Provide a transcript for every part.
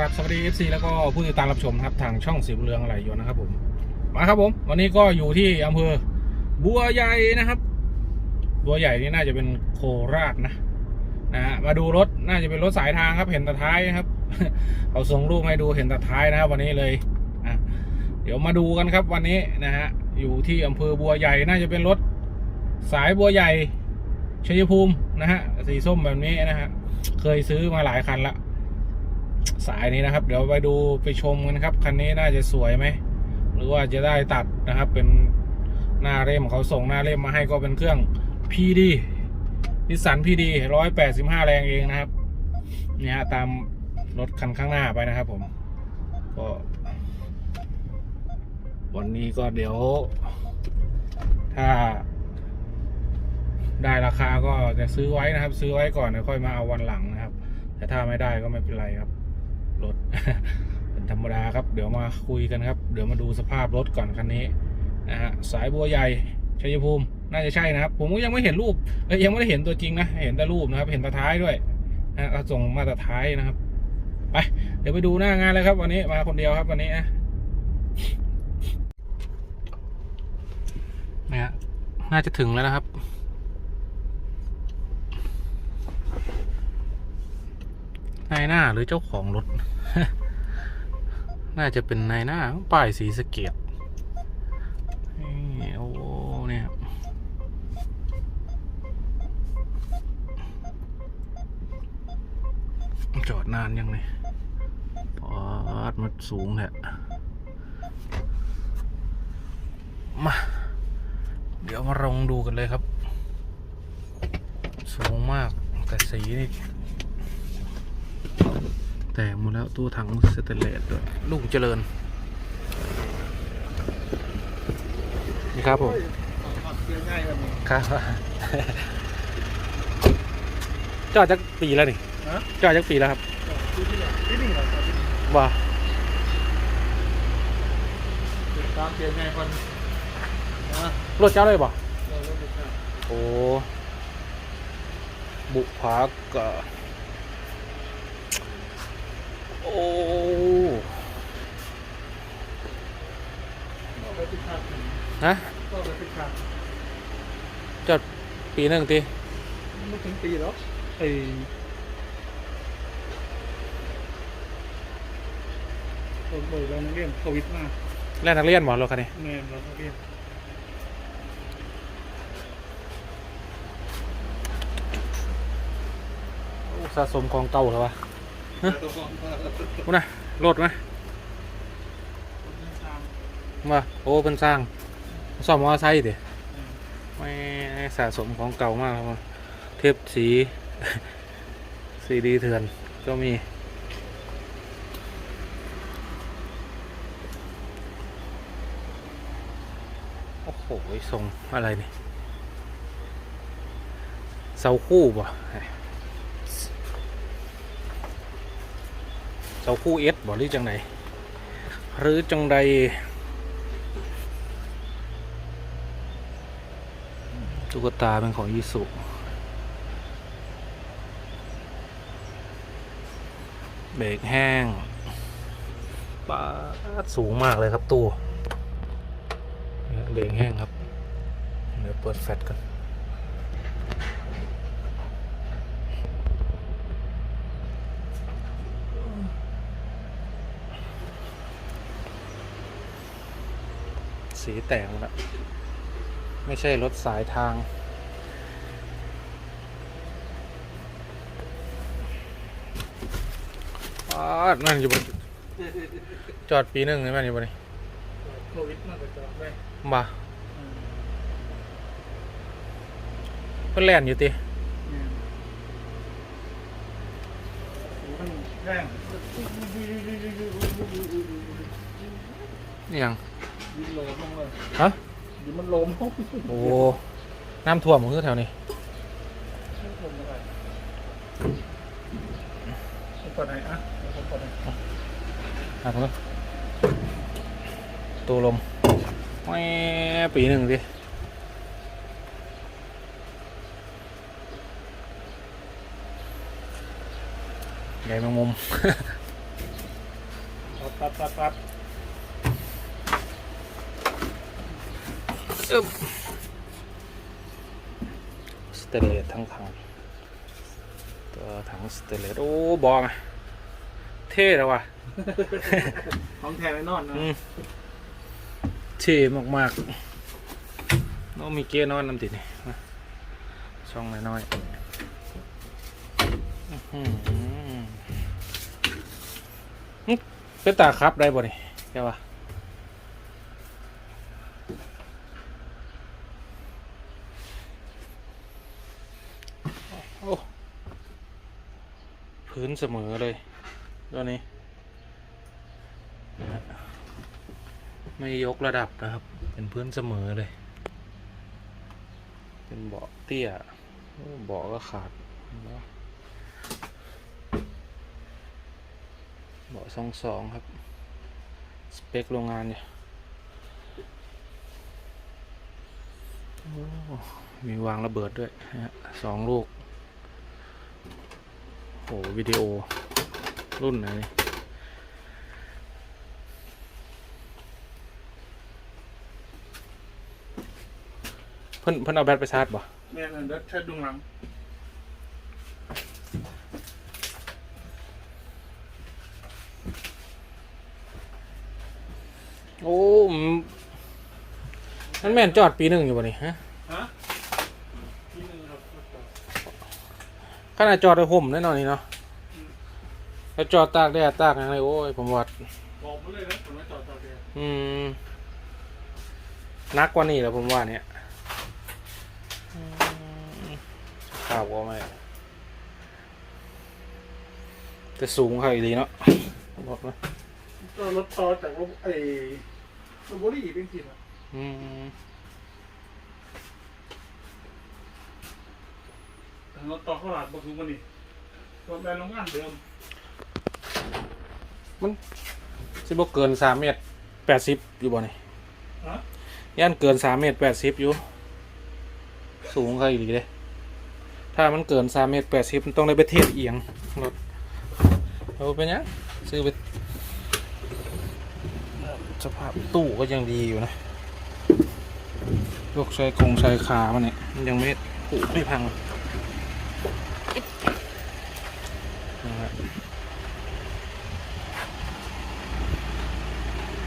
ครับสวัสดี FC แล้วก็ผู้ติดตามรับชมครับทางช่องสีเรืองอะไรอยู่นะครับผมมาครับผม วันนี้ก็อยู่ที่อำเภอบัวใหญ่นะครับ บัวใหญ่นี่น่าจะเป็นโคราชนะนะมาดูรถน่าจะเป็นรถสายทางครับ เห็นแต่ท้ายนะครับเอาส่งรูปให้ดูเห็นแต่ท้ายนะครับ วันนี้เลยอะเดี๋ยวมาดูกันครับวันนี้นะฮะอยู่ที่อำเภอบัวใหญ่น่าจะเป็นรถสายบัวใหญ่ชัยภูมินะฮะสีส้มแบบนี้นะฮะเคยซื้อมาหลายคันละ สายนี้นะครับ เดี๋ยวไปดูไปชมกันครับคันนี้น่าจะสวยไหมหรือว่าจะได้ตัดนะครับ เป็นหน้าเล่มเขาส่งหน้าเล่มมาให้ก็เป็นเครื่อง PD นิสสัน PD ร้อยแปดสิบห้าแรงเองนะครับเนี่ยตามรถคันข้างหน้าไปนะครับ ผม ก็ วันนี้ก็เดี๋ยว ถ้า ได้ราคาก็จะซื้อไว้นะครับ ซื้อไว้ก่อนแล้วค่อยมาเอาวันหลังนะครับ แต่ถ้าไม่ได้ก็ไม่เป็นไรครับ รถ เป็นธรรมดาครับ เดี๋ยวมาคุยกันครับ เดี๋ยวมาดูสภาพรถก่อนคันนี้นะฮะสายบัวใหญ่ชัยภูมิ น่าจะใช่นะครับ ผมก็ยังไม่เห็นรูปยังไม่ได้เห็นตัวจริงนะ เห็นแต่รูปนะครับ เห็นแต่ท้ายด้วยนะฮะก็ส่งมาแต่ท้ายนะครับ ไป เดี๋ยวไปดูหน้างานเลยครับ วันนี้มาคนเดียวครับวันนี้นะนะฮะน่าจะถึงแล้วนะครับ นายหน้าหรือเจ้าของรถ น่าจะเป็นนายหน้าป้ายสีสเกียดโอ้เนี่ยครับจอดนานยังไงปอดมันสูงแหละมา เดี๋ยวมาลองดูกันเลยครับ สูงมากแต่สีนี่ แตกหมดแล้วตู้ถังสเตนเลสด้วยลุงเจริญ นี่ครับผมง่ายแบบนี้ครับจอดจักปีแล้วนี่ฮะจอดจักปีแล้วครับที่ที่ไหนที่นี่เหรอที่นี่ว่าตามเสียงไงคนนะรถเจ้าเลยบ่เราเริ่มดูครับโอ้บุกพักก็ โอ้ก็ไปติดขัดฮะก็ไปติดขัดจอดปีหนึ่งทีไม่ถึงปีหรอกไอ้คนบ่อยเรานักเรียนโควิดมาแล่นนักเรียนบ่รถคันนี้แม่เรานักเรียนโอ้สะสมของเก่าเหรอวะตัวฟอง มามุนะรถไหมมาโอ้เป็นสร้างซ่อมมอไซค์ดิไม่สะสมของเก่ามากครับเทปสีสีดีเถื่อนก็มีโอ้โหทรงอะไรนี่เสาคู่ป่ เสาคู่เอสบ่หรือจังไหนหรือจังใดตุ๊กตาเป็นของยิสุเบรกแห้งปาดสูงมากเลยครับตู้เนี่ยเบรกแห้งครับ เดี๋ยวเปิดแฟลชกัน สีแตกหมดแล้วไม่ใช่รถสายทางออดนั่นอยู่บนจอดปีหนึ่งเลยแม่นอยู่บนนี้โควิดมาก็จอดได้บ่าเพิ่นแล่นอยู่ติแรงนี่ยัง ยินโลมลงเลยฮะยินมันโลมลงโอ้น้ำท่วมมันคือแถวนี้ผมอะไรผมก่อนไหนอะผมก่อนไหนหาเพิ่งตัวลมแหม่ปีหนึ่งดิใหญ่แมงมุม ปัดปัดปัดอึ๊บ สเตนเลสทั้งถังตัวถังสเตนเลสโอ้บอมอะเท่แล้วว่ะของแท้แน่นอนนะอืมเท่มากๆน้องมีเก้นอนน้ำติดนี่มาช่องน้อยๆอื้อหือหึเป็นตาครับได้บ่นี่แกว่า โอ้พื้นเสมอเลยตัวนี้ ไม่ยกระดับนะครับ เป็นพื้นเสมอเลย เป็นเบาะเตี้ยเบาะก็ขาดเบาะสองสองครับ สเปคโรงงานเนี่ยมีวางระเบิดด้วยสองลูก โอ้วิดีโอ รุ่นไหนนี่เพิ่นเพิ่นเอาแบตไปชาร์จบ่แม่นเด็ดแค่ดุงหลังโอ้อืมมันแม่นจอดปีหนึ่งอยู่บ่นี่ฮะ ฮะที่หนึ่งครับ ขนาดจอดในห่มแน่นอนนี่เนาะแล้วจอดตากแดดตากอะไรโอ้ยผมว่าบอกมาเลยนะผมไม่จอดจอดเดียวอืมนักกว่านี่แหละผมว่าเนี่ยอืมข่าวก็ไม่แต่สูงค่ะอีหลีเนาะบอกนะก็รถต่อจากรถไอ้รถบุรีเป็นสินะอืม รถต่อเข้าหลาดบรรทุกมันนี่รถแบนด์โรงงานเดิมมันสิบเกินสามเมตรแปดสิบอยู่บ่นี่ฮะย่านเกินสามเมตรแปดสิบอยู่ สูงค่ะอีเลยถ้ามันเกินสามเมตรแปดสิบมันต้องได้ไปเทียบเอียงรถเอาไปยังซื้อไปสภาพตู้ก็ยังดีอยู่นะยกใช้กรงใช้ขามันเนี่ยมันยังไม่ผุไม่พัง นะฮะ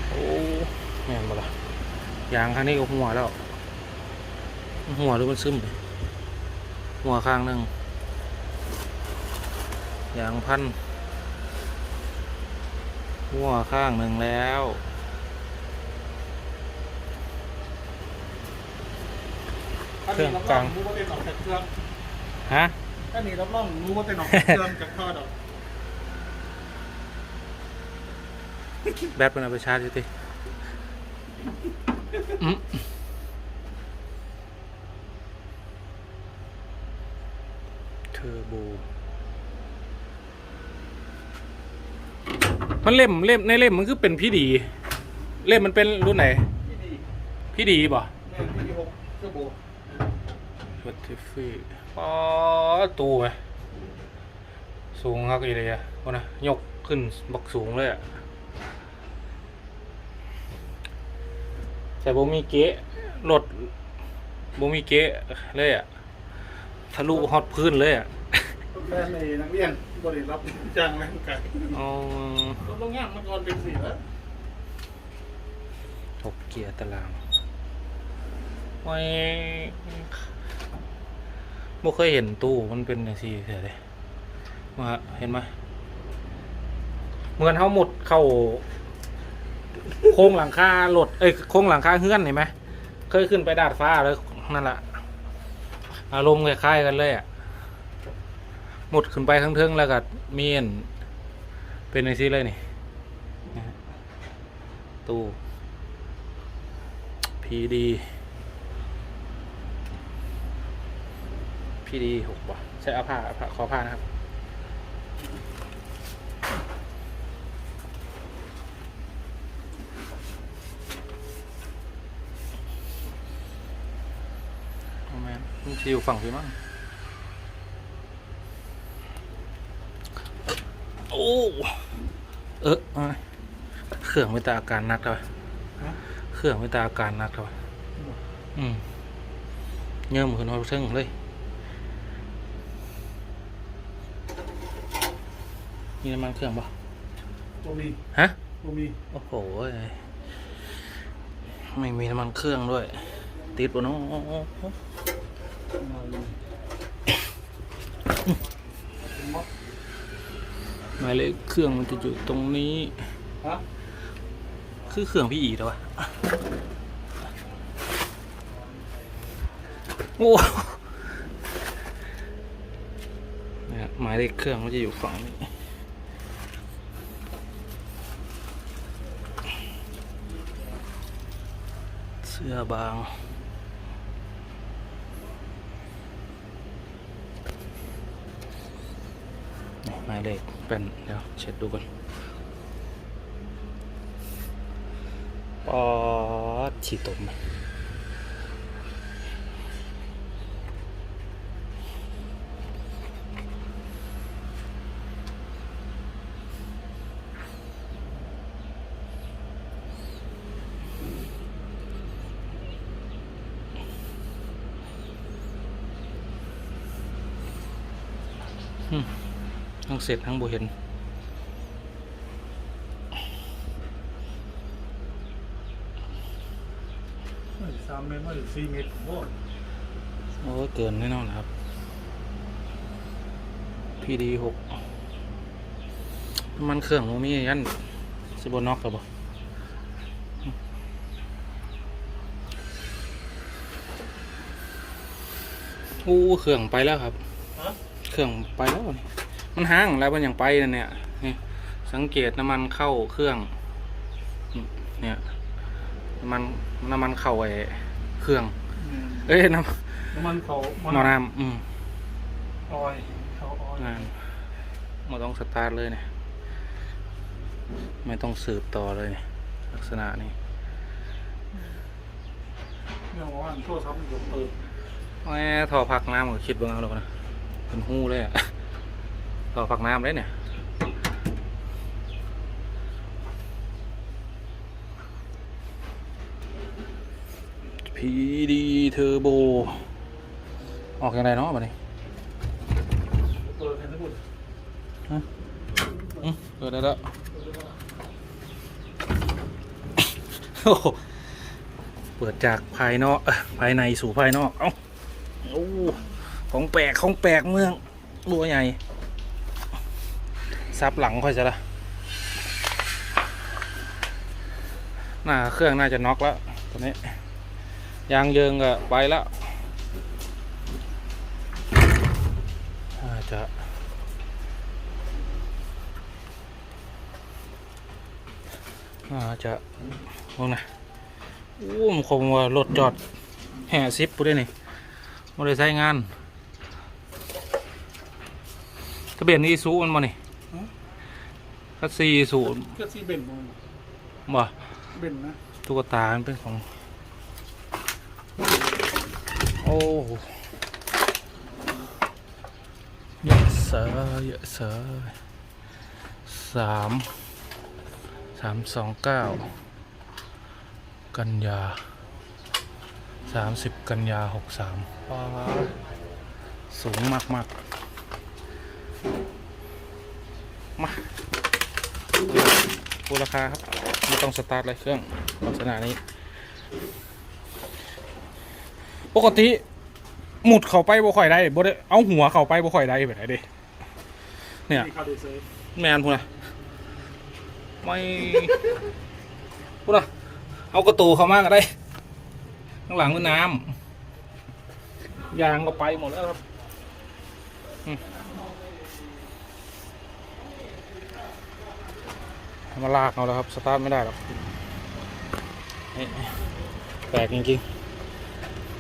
โอ้แม่นบ่ล่ะยางข้างนี้ก็หัวแล้ว หัวหรือมันซึมเลยหัวข้างหนึ่งยางพันหัวข้างหนึ่งแล้วเครื่องกลางรู้ว่าเต้นออกจากเครื่องฮะ ถ้านี่รับรองรู้ว่าเต้นออกจากเครื่องจากท่อดอกแบตมันเอาไปชาร์จอยู่ติอืมเทอร์โบ มันเล่มเล่มในเล่มมันคือเป็นพี่ดี เล่มมันเป็นรุ่นไหนที่ดีพี่ดีป่ะแม่นที่ดีหกเจ้าโบ วัตถุฟี่ ปอตูไหมสูงครับอีเลยอะโอ้นะยกขึ้นบักสูงเลยอะแต่บ่มีเกะรถบ่มีเกะเลยอะทะลุฮอตพื้นเลยอะแม่ในนักเรียนบริรับจ้างแรงกายเอารถโรงงานมาก่อนเป็นสี่แล้วถกเกียร์ตารางไว้ บ่เคยเห็นตู้มันเป็นอย่างซี่เสียเลยมาเห็นไหมเหมือนเขาหมดเข้าโครงหลังคารถเอ้ยโครงหลังคาเฮือนเห็นไหมเคยขึ้นไปดาดฟ้าเลยนั่นแหละอารมณ์คล้ายๆกันเลยอะหมดขึ้นไปข้งเทิงแล้วก็มีนเป็นในซีเลยนี่ตู้พีดี พีดีหกว่ะใช้เอาผ้าผ้าขอผ้านะครับ โอ้แมนมันจะอยู่ฝั่งพี่มั้งโอ้เออเอารื่องไม่ตาอาการหนักเท่าไหร่ฮะเครื่องไม่ตาอาการหนักเท่าไหร่อืมเงื่อมขึ้นเอาเทิงเลย มีน้ำมันเครื่องปะบ่มีฮะบ่มีโอ้โห ไม่มีน้ำมันเครื่องด้วย ติดปะเนาะมาเลยหมายเลขเครื่องมันจะอยู่ตรงนี้ฮะคือเครื่องพี่อีแล้ววะโอ้เนี่ยหมายเลขเครื่องมันจะอยู่ฝั่งนี้ สื้อบาง หมายเลขเป็นเดี๋ยวเช็ดดูก่อนปอดฉีดตม ทั้งเสร็จทั้งโบเห็นไม่สามเมตรไม่สี่เมตรโอ้ยโอ้ยเกินแน่นอนนะครับ พีดีหกน้ำมันเครื่องมันมียันสิบน็อกกับบ่อู้เครื่องไปแล้วครับฮะ เครื่องไปแล้วนี่มันห้างแล้วมันยังไปนั่นเนี่ยนี่สังเกตน้ำมันเข้าเครื่อง เนี่ยน้ำมันน้ำมันเข้าไอ้เครื่อง เอ้ยน้น้ำมันเขาำหมอน้ำอืมออยเขาออยงานไมาต้องสตาร์ทเลยเนี่ยไม่ต้องสืบต่อเลยเนี่ยลักษณะนี้เนี่ยว่าโทษครับมันก็เปิดแหม่ท่อพักน้ำก็คิดเบ้างเอาแล้วนะ เป็นหูเลยอะท่อพักน้ำเลยเนี่ยพีดีเทอร์โบ ออกอย่างไรเนาะบัดนี้เปิดให้ทุกคนอืมเปิดได้แล้วเปิดจากภายนอกภายในสู่ภายนอก เอ้าโอ้ ของแปลกของแปลกเมืองบัวใหญ่ซับหลังค่อยจะละหน้าเครื่องน่าจะน็อกแล้วตอนนี้ยางเยิงก็ไปแล้วน่าจะน่าจะมองนะโอ้มคงว่ารถจอดแห่ซิปปุ๊ได้นี่มาได้ใช้งาน ทะเบียนอีซูมันมานี่คัสซีอีซูก็ซีเบนมองบ่เบนนะตุ๊กตามันเป็นของ โอ้เยอะเสอเยอะเสอสามสามสองเก้ากันยาสามสิบกันยาหกสามสูงมากมากๆ มาพูราคาครับ ไม่ต้องสตาร์ทเลยเครื่องลักษณะนี้ ปกติ หมุดเข้าไปบ่ค่อยได้บ่ได้เอาหัวเข้าไปบ่ค่อยได้แบบไหนเด้เนี่ย แมนพูนะไม่พูนะเอากระตูเข้ามาก็ได้ ข้างหลังคือน้ำยางก็ไปหมดแล้วครับอืม มาลากเอาแล้วครับ สตาร์ทไม่ได้หรอกแปลกจริง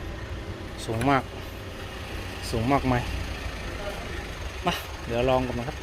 ๆ สูงมาก สูงมากไหมมา เดี๋ยวลองกันนะครับ